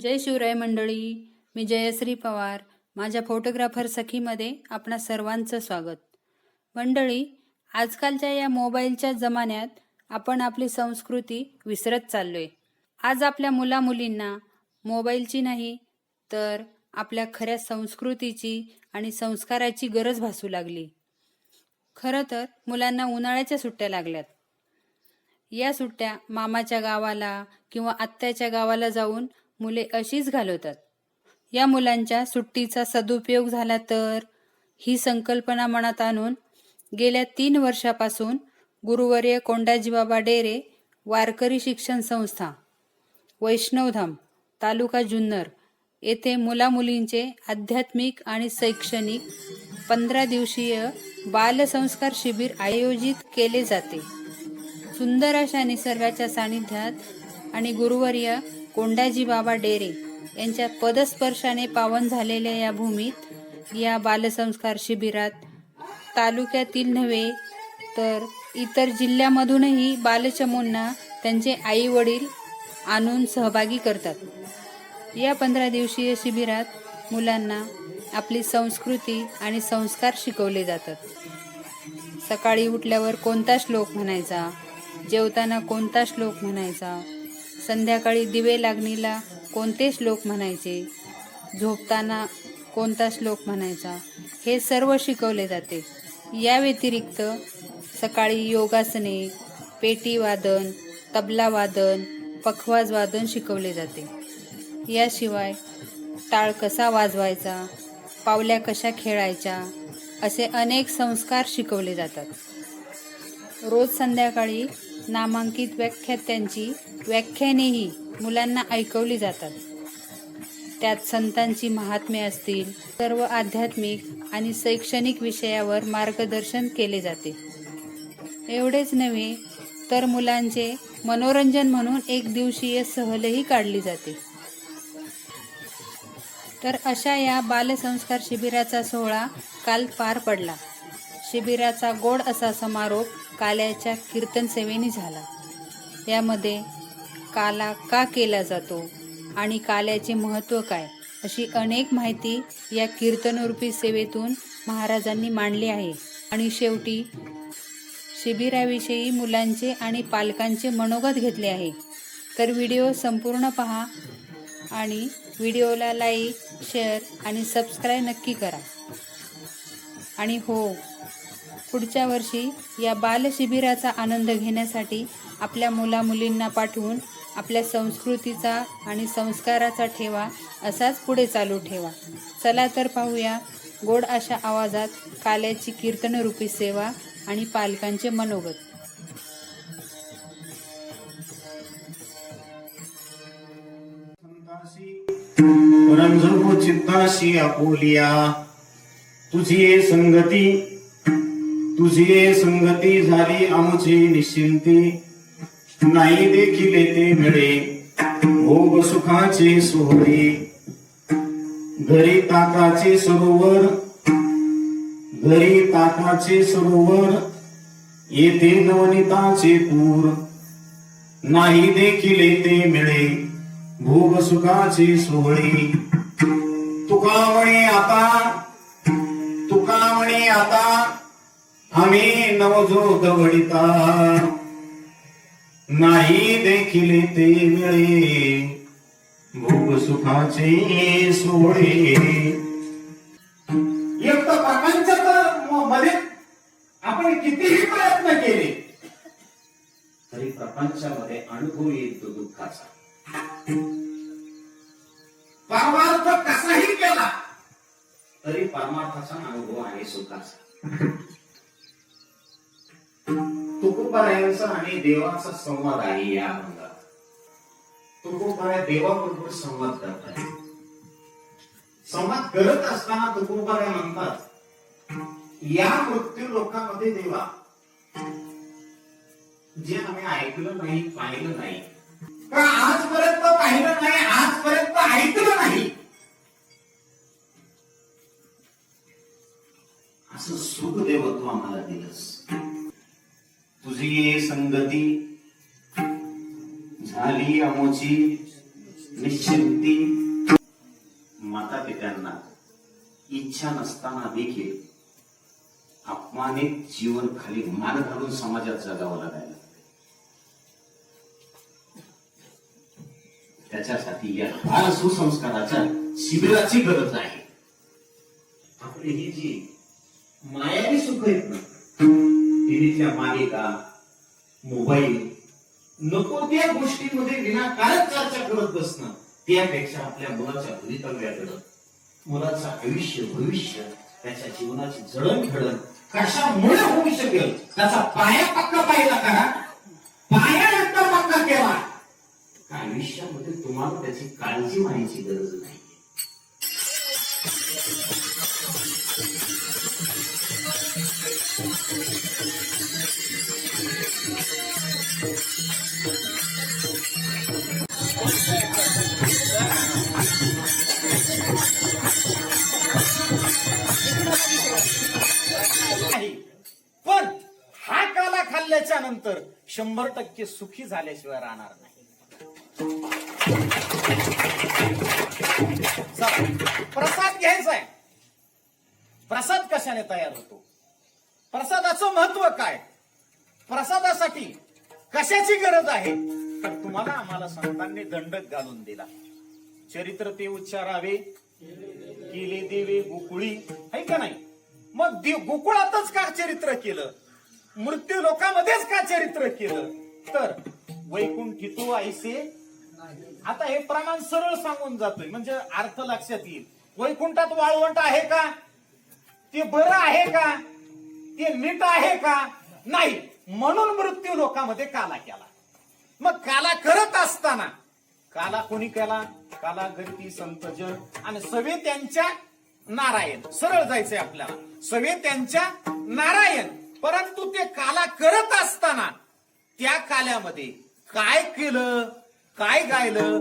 जय शिवराय मंडळी मी जयश्री पवार. माझ्या फोटोग्राफर सखीमध्ये आपणा सर्वांचं स्वागत. मंडळी आजकालच्या या मोबाईलच्या जमान्यात आपण आपली संस्कृती विसरत चाललोय. आज आपल्या मुलामुलींना मोबाईलची नाही तर आपल्या खऱ्या संस्कृतीची आणि संस्काराची गरज भासू लागली. खरं तर मुलांना उन्हाळ्याच्या सुट्ट्या लागल्यात. या सुट्ट्या मामाच्या गावाला किंवा आत्याच्या गावाला जाऊन मुले अशीच घालवतात. या मुलांच्या सुट्टीचा सदुपयोग झाला तर ही संकल्पना मनात आणून गेल्या तीन वर्षापासून गुरुवर्य कोंडाजीबाबा डेरे वारकरी शिक्षण संस्था वैष्णवधाम तालुका जुन्नर येथे मुलामुलींचे आध्यात्मिक आणि शैक्षणिक पंधरा दिवसीय बालसंस्कार शिबिर आयोजित केले जाते. सुंदर अशा निसर्गाच्या सानिध्यात आणि गुरुवर्य कोंडाजी बाबा डेरे यांच्या पदस्पर्शाने पावन झालेल्या या भूमीत या बालसंस्कार शिबिरात तालुक्यातील नव्हे तर इतर जिल्ह्यामधूनही बालचमूंना त्यांचे आई वडील आणून सहभागी करतात. या पंधरा दिवसीय शिबिरात मुलांना आपली संस्कृती आणि संस्कार शिकवले जातात. सकाळी उठल्यावर कोणता श्लोक म्हणायचा? जेवताना कोणता श्लोक म्हणायचा? संध्याकाळी दिवे लागणीला कोणते श्लोक म्हणायचे? झोपताना कोणता श्लोक म्हणायचा? हे सर्व शिकवले जाते. या व्यतिरिक्त सकाळी योगासने पेटी वादन तबला वादन पखवाज वादन शिकवले जाते. याशिवाय टाळ कसा वाजवायचा? पावल्या कशा खेळायच्या? असे अनेक संस्कार शिकवले जातात. रोज संध्याकाळी नामांकित व्याख्यात्यांची व्याख्यानेही मुलांना ऐकवली जातात. त्यात संतांची महात्म्य असतील सर्व आध्यात्मिक आणि शैक्षणिक विषयावर मार्गदर्शन केले जाते. एवढेच नव्हे तर मुलांचे मनोरंजन म्हणून एक दिवसीय सहलही काढली जाते. तर अशा या बालसंस्कार शिबिराचा सोहळा काल पार पडला. शिबिराचा गोड असा समारोप काल्याच्या कीर्तन सेवेने झाला. यामध्ये काला का केला जातो आणि काल्याचे महत्त्व काय अशी अनेक माहिती या कीर्तनरूपी सेवेतून महाराजांनी मांडली आहे. आणि शेवटी शिबिराविषयी मुलांचे आणि पालकांचे मनोगत घेतले आहे. तर व्हिडिओ संपूर्ण पहा आणि व्हिडिओला लाईक शेअर आणि सबस्क्राईब नक्की करा. आणि हो पुढच्या वर्षी या बालशिबिराचा आनंद घेण्यासाठी आपल्या मुलामुलींना पाठवून आपल्या संस्कृतीचा आणि संस्काराचा ठेवा असाच पुढे चालू ठेवा. चला तर पाहूया गोड अशा आवाजात काल्याची कीर्तनरूपी सेवा आणि पालकांचे मनोगत. चित्ताशी तुझी संगती तुझी संगती झाली आमची निश्चिंती. नाही देखील ते मिळे भोग सुखाचे सोहळे. घरी ताकाचे सरोवर. घरी ताकाचे सरोवर. येथे नवनीताचे पूर. नाही देखील ते मिळे भोग सुखाचे सोहळी. तुका म्हणे आता तुका म्हणे आता आम्ही नवजो वडिता। नाही देखील ते मिळे। भोग सुखाचे सोळे। एक तर प्रपंचात मध्ये आपण कितीही प्रयत्न केले तरी प्रपंचामध्ये अनुभव येतो दुःखाचा. परमार्थ कसाही केला तरी परमार्थाचा अनुभव आहे सुखाचा. तुकोबारायांचा आणि देवाचा संवाद आहे या भागात तुकोबारा देवाबरोबर संवाद करतात संवाद करत असताना तुकोबारा म्हणतात या मृत्यू लोकांमध्ये देवा जे आम्ही ऐकलं नाही पाहिलं नाही. का आजपर्यंत पाहिलं नाही आजपर्यंत ऐकलं नाही. असं सुख देव तू आम्हाला दिलंस. तुझी ये संगती झाली आमोची निश्चिंती. माता पित्यांना इच्छा नसताना देखील अपमानित जीवन खाली मान घालून समाजात जगावं लागायला त्याच्यासाठी या बाल सुसंस्काराच्या शिबिराची गरज आहे. आपली ही जी मायावी सुख आहेत ना टीव्हीच्या मालिका मोबाईल. नको त्या गोष्टींमध्ये विनाकारण चर्चा करत बसणं. त्यापेक्षा आपल्या मुलाच्या भवितव्याकडं मुलाचं आयुष्य भविष्य त्याच्या जीवनाची जडणघडण कशामुळे होऊ शकेल? त्याचा पाया पक्का पाहिला करा पाया एकदा पक्का केला. आयुष्यामध्ये तुम्हाला त्याची काळजी माहिती गरज नाही शंभर टक्के सुखी झाल्याशिवाय राहणार नाही. प्रसाद घ्यायचा आहे. प्रसाद कशाने तयार होतो? प्रसादाचं महत्त्व काय? प्रसादासाठी कशाची गरज आहे? तर तुम्हाला आम्हाला संतांनी दंडक घालून दिला. चरित्र ते उच्चारावे. केले देवे गोकुळी. आहे का नाही? मग गोकुळातच का चरित्र केलं? मृत्यू लोकांमध्येच का चरित्र केलं? तर वैकुंठी तू ऐसे आता हे प्रमाण सरळ सांगून जातोय. म्हणजे अर्थ लक्षात येईल. वैकुंठात वाळवंट आहे का? ते बरं आहे का? ते नीट आहे का? नाही. म्हणून मृत्यू लोकांमध्ये काला केला. मग काला करत असताना काला कोणी केला? काला गर्दी संत जन आणि सवे त्यांच्या नारायण. सरळ जायचंय आपल्याला. सवे त्यांच्या नारायण. परंतु ते काला करत असताना त्या काल्यामध्ये काय केलं काय गायलं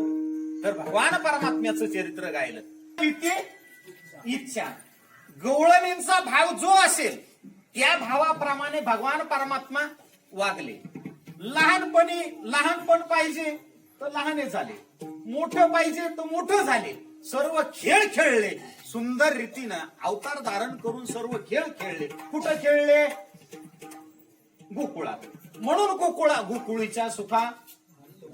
तर भगवान परमात्म्याचं चरित्र गायलं. इथे इच्छा. गवळणींचा भाव जो असेल त्या भावाप्रमाणे भगवान परमात्मा वागले. लहानपणी लहानपण पाहिजे तर लहाने झाले. मोठं पाहिजे तर मोठं झाले. सर्व खेळ खेळले. सुंदर रीतीनं अवतार धारण करून सर्व खेळ खेळले. कुठं खेळले? गोकुळात. म्हणून गोकुळा गोकुळीच्या सुखा.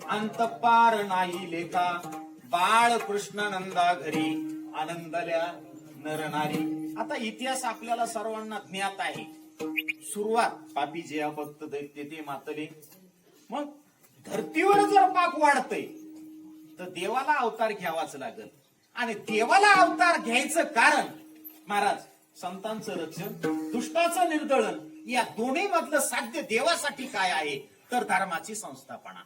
अंतपार नाही लेखा. बाळ कृष्ण नंदा घरी. आनंदल्या नरनारी. आता इतिहास आपल्याला सर्वांना ज्ञात आहे. सुरुवात पापी जे भक्त दैत्य ते मातले. मग धरतीवर जर पाप वाढतय तर देवाला अवतार घ्यावाच लागल. आणि देवाला अवतार घ्यायचं कारण महाराज संतांचं रक्षण दुष्टाचं निर्दळन या दोन्ही मधलं साध्य देवासाठी काय आहे? तर धर्माची संस्थापना.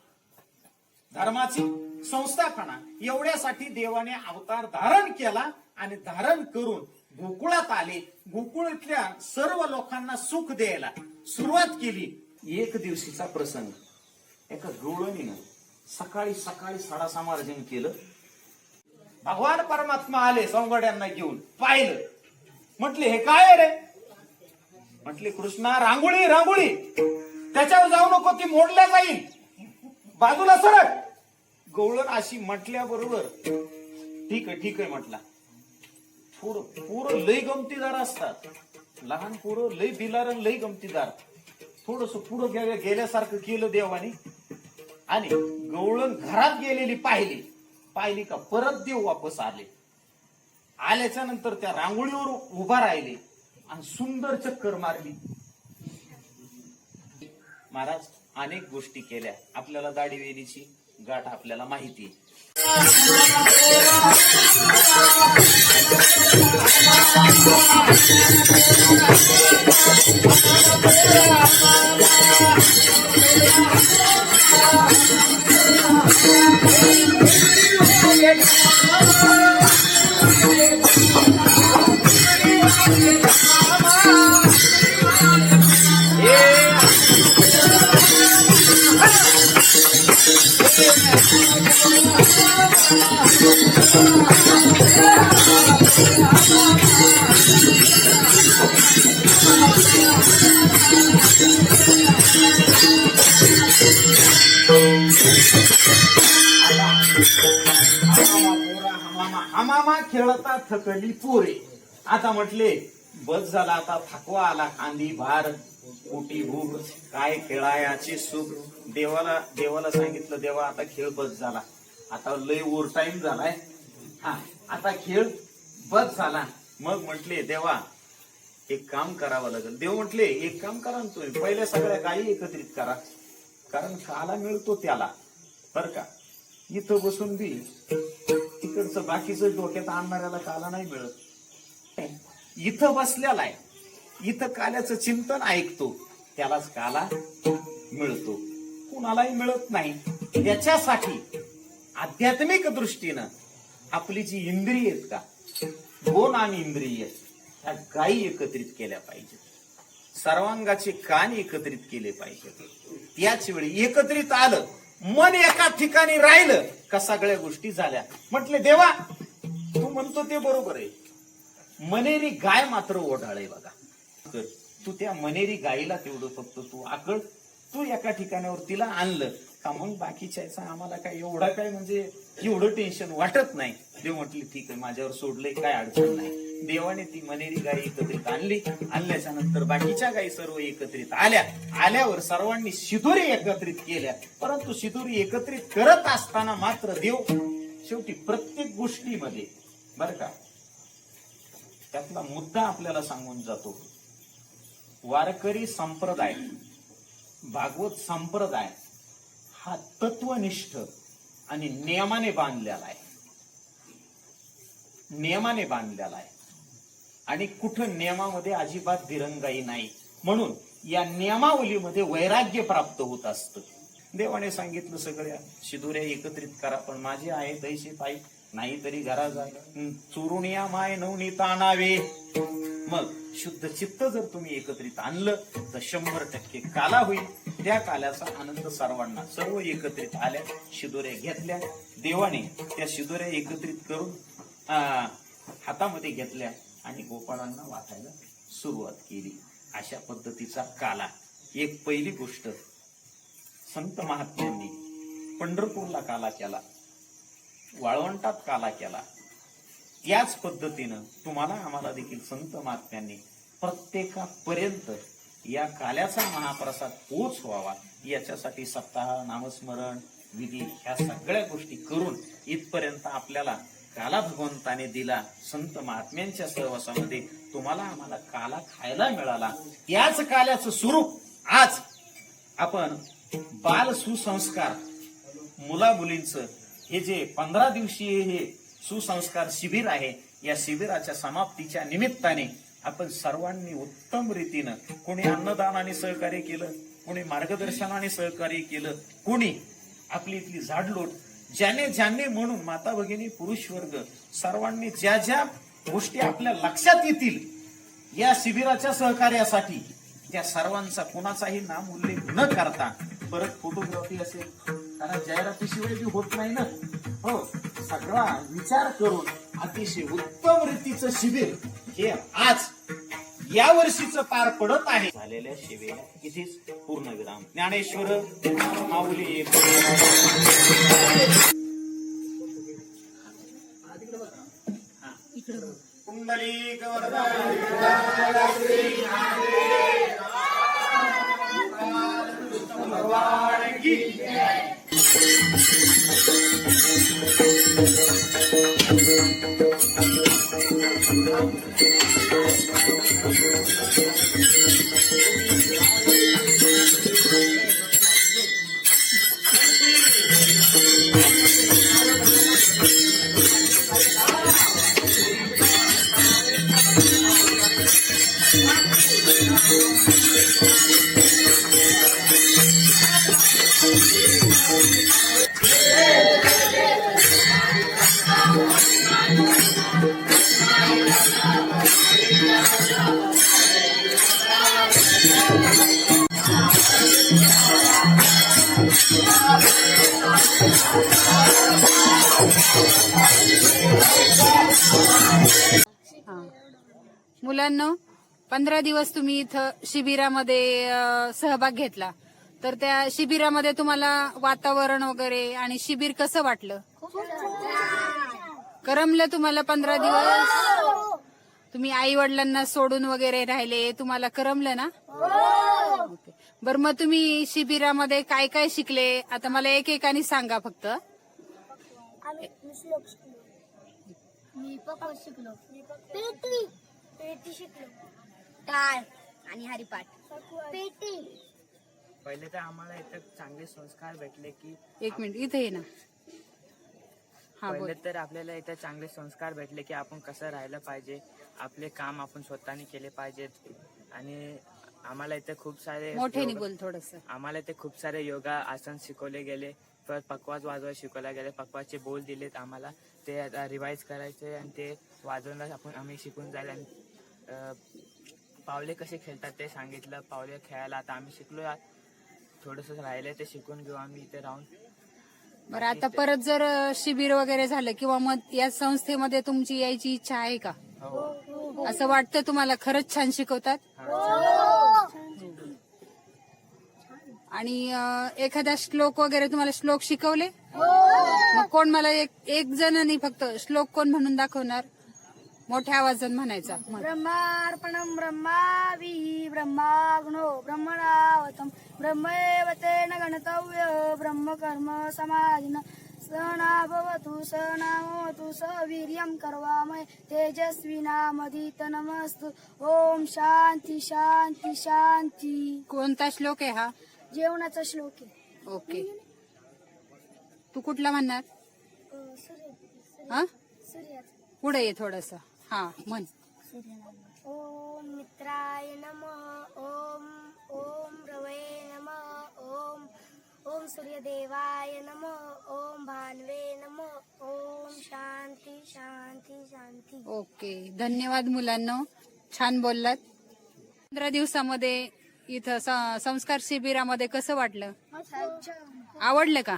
धर्माची संस्थापना. एवढ्यासाठी देवाने अवतार धारण केला आणि धारण करून गोकुळात आले. गोकुळातल्या सर्व लोकांना सुख द्यायला सुरुवात केली. एक दिवशीचा प्रसंग. एका गवळणीनं सकाळी सकाळी साडा समार्जन केलं. भगवान परमात्मा आले सौंगड्यांना घेऊन. पाहिलं. म्हटले हे काय रे? म्हटली कृष्णा रांगोळी रांगोळी. त्याच्यावर जाऊ नको ती मोडल्या जाईल. बाजूला सरक. गवळण अशी म्हटल्याबरोबर ठीक आहे ठीक आहे म्हटला. पोर पोर लय गमतीदार असतात. लहान पोरं लय बिलार आणि लय गमतीदार. थोडस पुढं गेल्यासारखं केलं देवाने. आणि गवळण घरात गेलेली पाहिली. पाहिली का परत देव वापस आले. आल्याच्यानंतर त्या रांगोळीवर उभा राहिले. आणि सुंदर चक्कर मारली. महाराज अनेक गोष्टी केल्या. आपल्याला दाढीवेलीची गाठ आपल्याला माहिती आहे. खेळता थकली पोरे. आता म्हटले बस झाला आता थकवा आला कांदी भार पोटी भूक काय खेळायाचे सुख. देवाला देवाला सांगितलं देवा आता खेळ बस झाला. आता लय ओव्हर टाइम झालाय. हा आता खेळ बस झाला. मग म्हटले देवा एक काम करावं लागेल. देव म्हटले एक काम करा ना तुम्ही. पहिल्या सगळ्या गायी एकत्रित करा. कारण काला मिळतो त्याला. बर का? इथं बसून बी तिकडचं बाकीचं डोक्यात आणणाऱ्याला काला नाही मिळत. इथं बसलेला आहे. इथं काल्याचं चिंतन ऐकतो. त्यालाच काला मिळतो. कुणालाही मिळत नाही. त्याच्यासाठी आध्यात्मिक दृष्टीनं आपली जी इंद्रिय आहेत का दोन आणि इंद्रिय ह्या गायी एकत्रित केल्या पाहिजेत. सर्वांगाचे कान एकत्रित केले पाहिजेत. त्याच वेळी एकत्रित आलं मन एका ठिकाणी राहिलं का सगळ्या गोष्टी झाल्या. म्हटले देवा तू म्हणतो ते बरोबर आहे. मनेरी गाय मात्र ओढाळे बघा. तर तू त्या मनेरी गायीला तेवढं फक्त तू आकळ. तू एका ठिकाणावर तिला आणलं. का मग बाकीच्या याचा आम्हाला काय एवढा काय म्हणजे एवढं टेन्शन वाटत नाही. देव म्हटली ठीक आहे माझ्यावर सोडलंय काय अडचण नाही. देवाने ती मनेरी गाय एकत्रित आणली. आणल्याच्या नंतर बाकीच्या गायी सर्व एकत्रित आल्या. आल्यावर सर्वांनी शिदोरी एकत्रित केल्या. परंतु शिदोरी एकत्रित करत असताना मात्र देव शेवटी प्रत्येक गोष्टीमध्ये बर का त्यातला मुद्दा आपल्याला सांगून जातो. वारकरी संप्रदाय भागवत संप्रदाय हा तत्वनिष्ठ आणि नियमाने बांधलेला आहे. नियमाने बांधलेला आहे. आणि कुठं नियमामध्ये अजिबात दिरंगाई नाही. म्हणून या नियमावलीमध्ये वैराग्य प्राप्त होत असतं. देवाने सांगितलं सगळ्या. शिदुऱ्या एकत्रित करा पण माझे आहे तैसे पायी. नाही तरी घरा जाय. चुरुणिया माय नवनी आणावे मग शुद्ध चित्त जर तुम्ही एकत्रित आणलं तर शंभर टक्के काला होईल. त्या काल्याचा आनंद सर्वांना सर्व एकत्रित आल्या शिदोऱ्या घेतल्या. देवाने त्या शिदोऱ्या एकत्रित करून हातामध्ये घेतल्या आणि गोपाळांना वाचायला सुरुवात केली. अशा पद्धतीचा काला. एक पहिली गोष्ट संत महात्म्यांनी पंढरपूरला काला केला. वाळवंटात काला केला. याच पद्धतीनं तुम्हाला आम्हाला देखील संत महात्म्यांनी प्रत्येकापर्यंत या काल्याचा महाप्रसाद पोच व्हावा याच्यासाठी सप्ताह नामस्मरण विधी ह्या सगळ्या गोष्टी करून इथपर्यंत आपल्याला काला भगवंताने दिला संत महात्म्यांच्या सहवासामध्ये. तुम्हाला आम्हाला काला खायला मिळाला. त्याच काल्याचं स्वरूप आज आपण बाल सुसंस्कार मुला मुलींचं हे जे पंधरा दिवसीय हे सुसंस्कार शिबिर आहे या शिबिराच्या समाप्तीच्या निमित्ताने आपण सर्वांनी उत्तम रीतीनं कोणी अन्नदानाने सहकार्य केलं कोणी मार्गदर्शनाने सहकार्य केलं कोणी आपली इथली झाडलोट ज्याने ज्याने म्हणून माता भगिनी पुरुष वर्ग सर्वांनी ज्या ज्या गोष्टी आपल्या लक्षात येतील या शिबिराच्या सहकार्यासाठी त्या सर्वांचा कोणाचाही नाम उल्लेख न करता परत फोटोग्राफी असेल. कारण जाहिरातीशिवाय बी होत नाही ना. हो सगळा विचार करून अतिशय उत्तम रीतीचं शिबिर हे आज या वर्षीचं पार पडत आहे झालेल्या शिवेला इथेच पूर्णविराम ज्ञानेश्वर माऊली कुंडली भगवान की मुलांना पंधरा दिवस तुम्ही इथं शिबिरामध्ये सहभाग घेतला. तर त्या शिबिरामध्ये तुम्हाला वातावरण वगैरे आणि शिबिर कसं वाटलं? करमलं तुम्हाला पंधरा दिवस? तुम्ही आई वडिलांना सोडून वगैरे राहिले तुम्हाला करमलं ना? ओके. बरं मग तुम्ही शिबिरामध्ये काय काय शिकले? आता मला एक एकाने सांगा फक्त. आम्ही मी श्लोक शिकलो. मी पकड शिकलो. पेटी. पेटी शिकलो. टाळ आणि हरिपाठ. पेटी. पहिले तर आम्हाला इथं चांगले संस्कार भेटले की एक मिनिट इथे ये ना. हा बोल. पहिले तर आपल्याला इथं चांगले संस्कार भेटले की आपण कसं राहिलं पाहिजे आपले काम आपण स्वतःने केले पाहिजेत. आणि आम्हाला इथे खूप सारे मोठ्याने योगा- बोल थोडस. आम्हाला इथे खूप सारे योगा आसन शिकवले गेले. परत पकवाज वाजवायला शिकवले गेले. पकवाजचे बोल दिलेत आम्हाला. ते रिवाईज करायचे आणि ते वाजवण्यास आपण आम्ही शिकून आणि अं, पावले कसे खेळतात ते सांगितलं. पावले खेळायला आता आम्ही शिकलो थोडस राहिले ते शिकून घेऊ आम्ही इथे राहून. बरं आता परत जर शिबिर वगैरे झालं किंवा मग या संस्थेमध्ये तुमची यायची इच्छा आहे का? हो. असं वाटतं तुम्हाला? खरंच छान शिकवतात? आणि एखादा श्लोक वगैरे तुम्हाला श्लोक शिकवले? मग कोण मला एक एक जणांनी फक्त श्लोक कोण म्हणून दाखवणार? मोठ्या आवाजात म्हणायचा. म्हण. ब्रह्मार्पणं ब्रह्माविः ब्रह्माग्नो ब्रह्मणावतम तेन गणतव्य ब्रह्मकर्म समाधिन सहना भवतु सहना भवतु सवीर्यं करवामहे तेजस्विनामधित नमस्तु ओम शांती शांती शांती। कोणता श्लोक आहे हा? जेवणाचा श्लोक आहे. ओके. तू कुठला म्हणणार? हा? सूर्याचा. पुढे ये थोडस. हा म्हण. ओम मित्राय नम ओम ओम रवये नम ओम ओम सूर्यदेवाय नम ओम भानवे नम ओम शांती शांती शांती. ओके. धन्यवाद मुलांना. छान बोललात. पंधरा दिवसामध्ये इथं स- संस्कार शिबिरामध्ये कसं वाटलं? आवडलं का?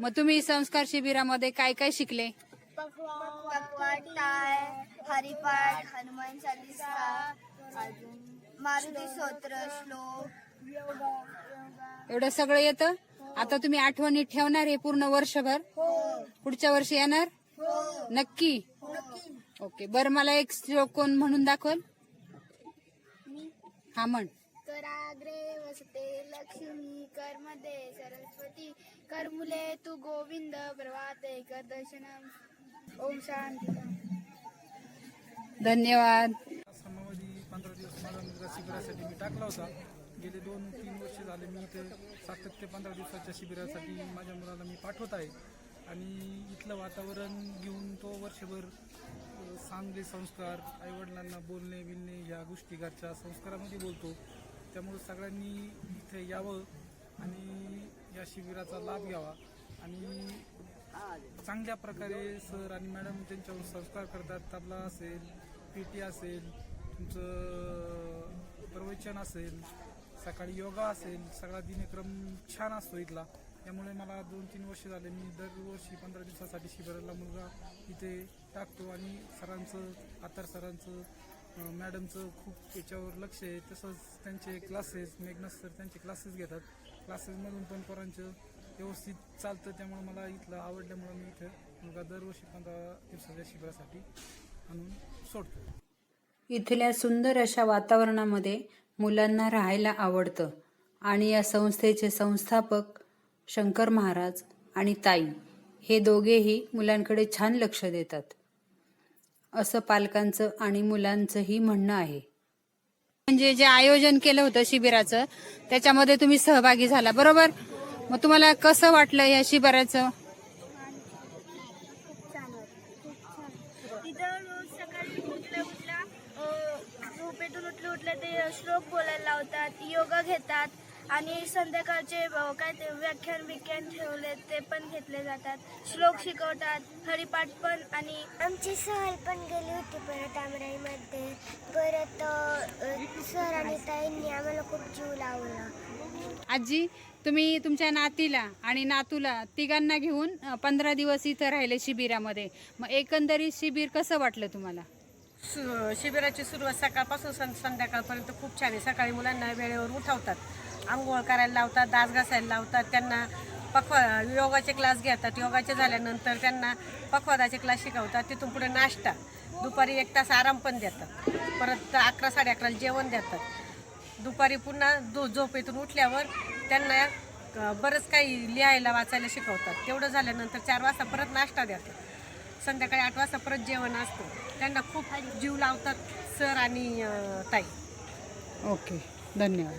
मग तुम्ही संस्कार शिबिरामध्ये काय काय शिकले? टाळ हरिपाठ हनुमान चालीसा मारुती स्तोत्र श्लोक. एवढं सगळं येतं? आता तुम्ही आठवणी ठेवणार हे पूर्ण वर्षभर? पुढच्या वर्षी येणार? नक्की? ओके बरं मला एक श्लोक कोण म्हणून दाखवल? हा म्हण. कराग्रे वसते लक्ष्मी कर्मदे सरस्वती करमुले तू गोविंद प्रभाते कर दर्शनम। ओम शांती। धन्यवाद। पंधरा दिवस माझा मुलगा शिबिरासाठी मी टाकला होता. गेले दोन तीन वर्ष झाले मी इथे सातत्य पंधरा दिवसाच्या शिबिरासाठी माझ्या मुलाला मी पाठवत आहे. आणि इथलं वातावरण घेऊन तो वर्षभर चांगले संस्कार आईवडिलांना बोलणे बिलणे या गोष्टी घरच्या संस्कारामध्ये बोलतो. त्यामुळं सगळ्यांनी इथे यावं आणि या शिबिराचा लाभ घ्यावा. आणि चांगल्या प्रकारे सर आणि मॅडम त्यांच्यावर संस्कार करतात तबला असेल पीटी असेल तुमचं प्रवचन असेल सकाळी योगा असेल सगळा दिनक्रम छान असतो इथला. त्यामुळे मला दोन तीन वर्ष झाले मी दरवर्षी पंधरा दिवसासाठी शिबिराला मुलगा इथे टाकतो आणि सरांचं आतर सरांचं मॅडमचं खूप याच्यावर लक्ष आहे. तसंच त्यांचे क्लासेस मेघनस सर त्यांचे क्लासेस घेतात. क्लासेसमधून पण पोरांचं व्यवस्थित चालतं. त्यामुळे मला इथलं आवडल्यामुळं मी इथं मुलगा दरवर्षी पंधरा दिवसाच्या शिबिरासाठी आणून सोडतो. इथल्या सुंदर अशा वातावरणामध्ये मुलांना राहायला आवडतं. आणि या संस्थेचे संस्थापक शंकर महाराज आणि ताई हे दोघेही मुलांकडे छान लक्ष देतात. असं पालकांचं आणि मुलांचंही म्हणणं आहे. म्हणजे जे आयोजन केलं होतं शिबिराचं त्याच्यामध्ये तुम्ही सहभागी झाला बरोबर? मग तुम्हाला कसं वाटलं या शिबिराचं? ते श्लोक बोलायला लावतात योगा घेतात. आणि संध्याकाळचे काय ते व्याख्यान विख्यान ठेवले ते पण घेतले जातात. श्लोक शिकवतात हरिपाठ पण आणि आमची सहल पण गेली होती परत आमराईमध्ये. परत सर आणि ताईंनी आम्हाला खूप जीव लावला. आजी तुम्ही तुमच्या नातीला आणि नातूला तिघांना घेऊन पंधरा दिवस इथं राहिले शिबिरामध्ये. मग एकंदरीत शिबिर कसं वाटलं तुम्हाला? सु- शिबिराची सुरुवात सकाळपासून सं संध्याकाळपर्यंत खूप छान आहे. सकाळी मुलांना वेळेवर उठवतात. आंघोळ करायला लावतात दास घासायला लावतात त्यांना पखवा योगाचे क्लास घेतात. योगाचे झाल्यानंतर त्यांना पखवादाचे क्लास शिकवतात. तिथून पुढे नाश्ता. दुपारी एक तास आराम पण देतात. परत अकरा साडे अकराला जेवण देतात. दुपारी पुन्हा दो झोपेतून उठल्यावर त्यांना बरंच काही लिहायला वाचायला शिकवतात. तेवढं झाल्यानंतर चार वाजता परत नाश्ता देतात. संध्याकाळी आठ वाजता परत जेवण असतं. त्यांना खूप जीव लावतात सर आणि ताई. ओके. धन्यवाद.